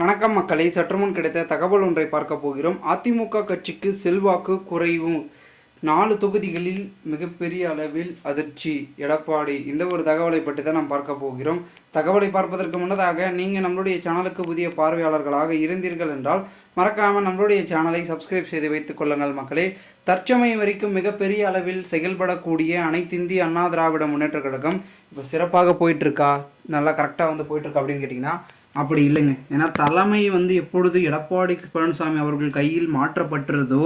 வணக்கம் மக்களை சற்றுமுன் கிடைத்த தகவல் ஒன்றை பார்க்க போகிறோம். அதிமுக கட்சிக்கு செல்வாக்கு குறைவு. நாலு தொகுதிகளில் மிகப்பெரிய அளவில் அதிர்ச்சி எடப்பாடி. இந்த ஒரு தகவலை பற்றி தான் நாம் பார்க்க போகிறோம். தகவலை பார்ப்பதற்கு முன்னதாக நீங்கள் நம்மளுடைய சேனலுக்கு புதிய பார்வையாளர்களாக இருந்தீர்கள் என்றால் மறக்காமல் நம்மளுடைய சேனலை சப்ஸ்கிரைப் செய்து வைத்துக் கொள்ளுங்கள் மக்களே. தற்சமயம் வரைக்கும் மிகப்பெரிய அளவில் செயல்படக்கூடிய அனைத்திந்திய அண்ணா திராவிட முன்னேற்ற கழகம் இப்போ சிறப்பாக போயிட்டுருக்கா நல்லா கரெக்டாக வந்து போயிட்டு இருக்கா அப்படின்னு கேட்டிங்கன்னா அப்படி இல்லைங்க. ஏன்னா தலைமை வந்து எப்பொழுது எடப்பாடி பழனிசாமி அவர்கள் கையில் மாற்றப்பட்டுறதோ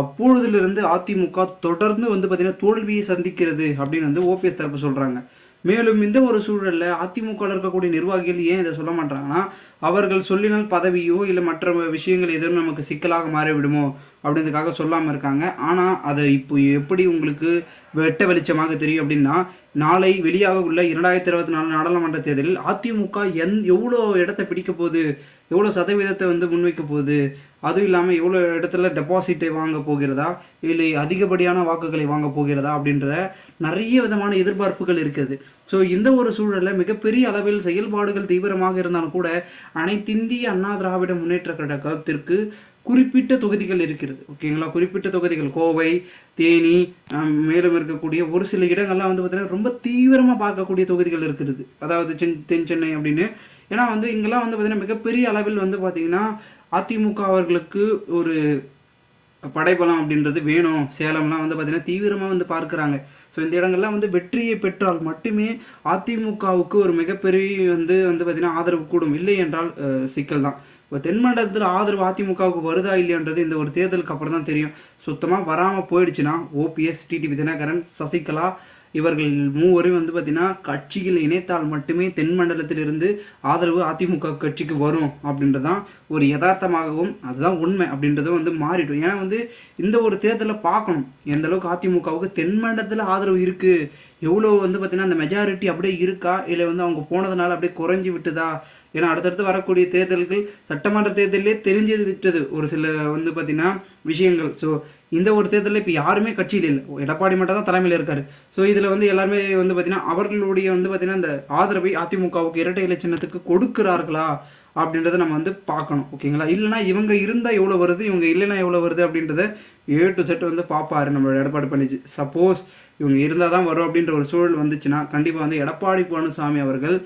அப்பொழுதிலிருந்து அதிமுக தொடர்ந்து வந்து பார்த்திங்கன்னா தோல்வியை சந்திக்கிறது அப்படின்னு வந்து ஓபிஎஸ் தரப்பு சொல்கிறாங்க மேலும் இந்த ஒரு சூழலில் அதிமுகவில் இருக்கக்கூடிய நிர்வாகிகள் ஏன் இதை சொல்ல மாட்டாங்கன்னா அவர்கள் சொல்லினால் பதவியோ இல்லை மற்ற விஷயங்கள் எதுவும் நமக்கு சிக்கலாக மாறிவிடுமோ அப்படின்றதுக்காக சொல்லாமல் இருக்காங்க. ஆனால் அதை இப்போ எப்படி உங்களுக்கு வெட்ட வெளிச்சமாக தெரியும் அப்படின்னா நாளை வெளியாக உள்ள இரண்டாயிரத்தி இருபத்தி நாலு நாடாளுமன்ற தேர்தலில் அதிமுக எந் எவ்வளோ இடத்த பிடிக்க போகுது எவ்வளோ சதவீதத்தை வந்து முன்வைக்க போகுது அதுவும் இல்லாமல் எவ்வளோ இடத்துல டெபாசிட்டை வாங்க போகிறதா? இல்லை அதிகப்படியான வாக்குகளை வாங்க போகிறதா? அப்படின்ற நிறைய விதமான எதிர்பார்ப்புகள் இருக்குது. ஸோ இந்த ஒரு சூழலில் மிகப்பெரிய அளவில் செயல்பாடுகள் தீவிரமாக இருந்தாலும் கூட அனைத்திந்திய அண்ணா திராவிட முன்னேற்ற கழகத்திற்கு குறிப்பிட்ட தொகுதிகள் இருக்கிறது. ஓகேங்களா குறிப்பிட்ட தொகுதிகள். கோவை தேனி மேலும் இருக்கக்கூடிய ஒரு சில இடங்கள்லாம் வந்து பார்த்தீங்கன்னா ரொம்ப தீவிரமாக பார்க்கக்கூடிய தொகுதிகள் இருக்கிறது அதாவது சென் தென் சென்னை அப்படின்னு. ஏன்னா வந்து இங்கெல்லாம் வந்து பார்த்தீங்கன்னா மிகப்பெரிய அளவில் வந்து பார்த்தீங்கன்னா அதிமுக அவர்களுக்கு ஒரு படைபலம் அப்படின்றது வேணும். சேலம்லாம் வந்து பார்த்திங்கன்னா தீவிரமாக வந்து பார்க்குறாங்க. ஸோ இந்த இடங்கள்லாம் வந்து வெற்றியை பெற்றால் மட்டுமே அதிமுகவுக்கு ஒரு மிகப்பெரிய வந்து வந்து பார்த்திங்கன்னா ஆதரவு கூடும். இல்லை என்றால் சிக்கல் தான். இப்போ தென்மண்டலத்தில் ஆதரவு அதிமுகவுக்கு வருதா இல்லையான்றது இந்த ஒரு தேர்தலுக்கு அப்புறம் தான் தெரியும். சுத்தமாக வராமல் போயிடுச்சுன்னா ஓபிஎஸ் டிடிவி தினகரன் சசிகலா இவர்கள் மூவரும் வந்து பார்த்திங்கன்னா கட்சியில் இணைத்தால் மட்டுமே தென் மண்டலத்திலிருந்து ஆதரவு அதிமுக கட்சிக்கு வரும் அப்படின்றதான் ஒரு யதார்த்தமாகவும் அதுதான் உண்மை அப்படின்றதும் வந்து மாறிடும் ஏன்னா வந்து இந்த ஒரு தேர்தலில் பார்க்கணும். எந்த அளவுக்கு அதிமுகவுக்கு தென் மண்டலத்தில் ஆதரவு இருக்குது எவ்வளோ வந்து பார்த்திங்கன்னா அந்த மெஜாரிட்டி அப்படியே இருக்கா? இல்லை வந்து அவங்க போனதுனால அப்படியே குறைஞ்சி விட்டுதா? ஏன்னா அடுத்தடுத்து வரக்கூடிய தேர்தல்கள் சட்டமன்ற தேர்தலே தெரிஞ்சு விட்டது. ஒரு சில வந்து பார்த்தீங்கன்னா விஷயங்கள். ஸோ இந்த ஒரு தேர்தலில் இப்போ யாருமே கட்சியில் இல்லை. எடப்பாடி மட்டும் தான் தலைமையில் இருக்கார். ஸோ இதில் வந்து எல்லாருமே வந்து பார்த்தீங்கன்னா அவர்களுடைய வந்து பார்த்தீங்கன்னா இந்த ஆதரவை அதிமுகவுக்கு இரட்டை இலை சின்னத்துக்கு கொடுக்கிறார்களா? அப்படின்றத நம்ம வந்து பார்க்கணும். ஓகேங்களா? இல்லைனா இவங்க இருந்தால் எவ்வளோ வருது இவங்க இல்லைன்னா எவ்வளோ வருது அப்படின்றத ஏ டு செட் வந்து பார்ப்பாரு நம்மளோட எடப்பாடி பண்ணிச்சு சப்போஸ் இவங்க இருந்தால் தான் வரும் அப்படின்ற ஒரு சூழல் வந்துச்சுன்னா கண்டிப்பாக வந்து எடப்பாடி பழனிசாமி அவர்கள்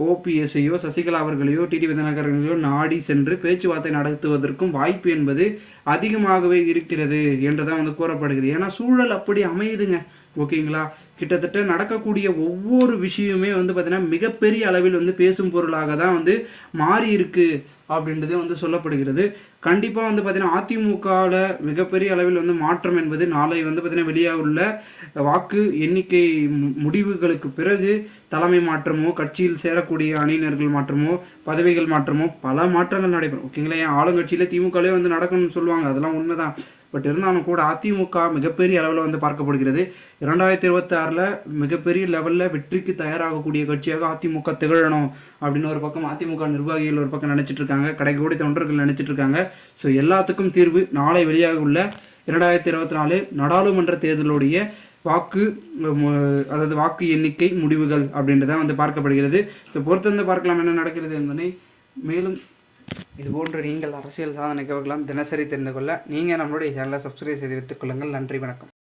ஓபிஎஸ்ஐயோ சசிகலா அவர்களையோ டிடி விதநகரங்களையோ நாடி சென்று பேச்சுவார்த்தை நடத்துவதற்கும் வாய்ப்பு என்பது அதிகமாகவே இருக்கிறது என்றுதான் வந்து கூறப்படுகிறது. ஏன்னா சூழல் அப்படி அமையுதுங்க. ஓகேங்களா? கிட்டத்தட்ட நடக்கக்கூடிய ஒவ்வொரு விஷயமே வந்து பார்த்திங்கன்னா மிகப்பெரிய அளவில் வந்து பேசும் பொருளாக தான் வந்து மாறி இருக்கு அப்படின்றதே வந்து சொல்லப்படுகிறது. கண்டிப்பாக வந்து பார்த்திங்கன்னா அதிமுகவில் மிகப்பெரிய அளவில் வந்து மாற்றம் என்பது நாளை வந்து பார்த்திங்கன்னா வெளியாக உள்ள வாக்கு எண்ணிக்கை முடிவுகளுக்கு பிறகு தலைமை மாற்றமோ கட்சியில் சேரக்கூடிய அணியினர்கள் மாற்றமோ பதவிகள் மாற்றமோ பல மாற்றங்கள் நடைபெறும். ஓகேங்களா? ஏன்? ஆளுங்கட்சியில் திமுகவிலே வந்து நடக்கணும்னு சொல்லுவாங்க. அதெல்லாம் உண்மைதான். பட் இருந்தாலும் கூட அதிமுக மிகப்பெரிய அளவில் வந்து பார்க்கப்படுகிறது. இரண்டாயிரத்தி இருபத்தி ஆறில் மிகப்பெரிய லெவலில் வெற்றிக்கு தயாராகக்கூடிய கட்சியாக அதிமுக திகழணும் அப்படின்னு ஒரு பக்கம் அதிமுக நிர்வாகிகள் ஒரு பக்கம் நினச்சிட்டு இருக்காங்க கடைக்கோடி தொண்டர்கள் நினச்சிட்டு இருக்காங்க ஸோ எல்லாத்துக்கும் தீர்வு நாளை வெளியாக உள்ள இரண்டாயிரத்தி இருபத்தி நாலு நாடாளுமன்ற தேர்தலுடைய வாக்கு அதாவது வாக்கு எண்ணிக்கை முடிவுகள் அப்படின்றதான் வந்து பார்க்கப்படுகிறது. ஸோ பொறுத்திருந்து பார்க்கலாம் என்ன நடக்கிறது என்பதை மேலும் இதுபோன்று நீங்கள் அரசியல் சாதனை தினசரி தெரிந்து கொள்ள நீங்கள் நம்மளுடைய சேனலை சப்ஸ்கிரைப் செய்து வைத்துக் கொள்ளுங்கள். நன்றி வணக்கம்.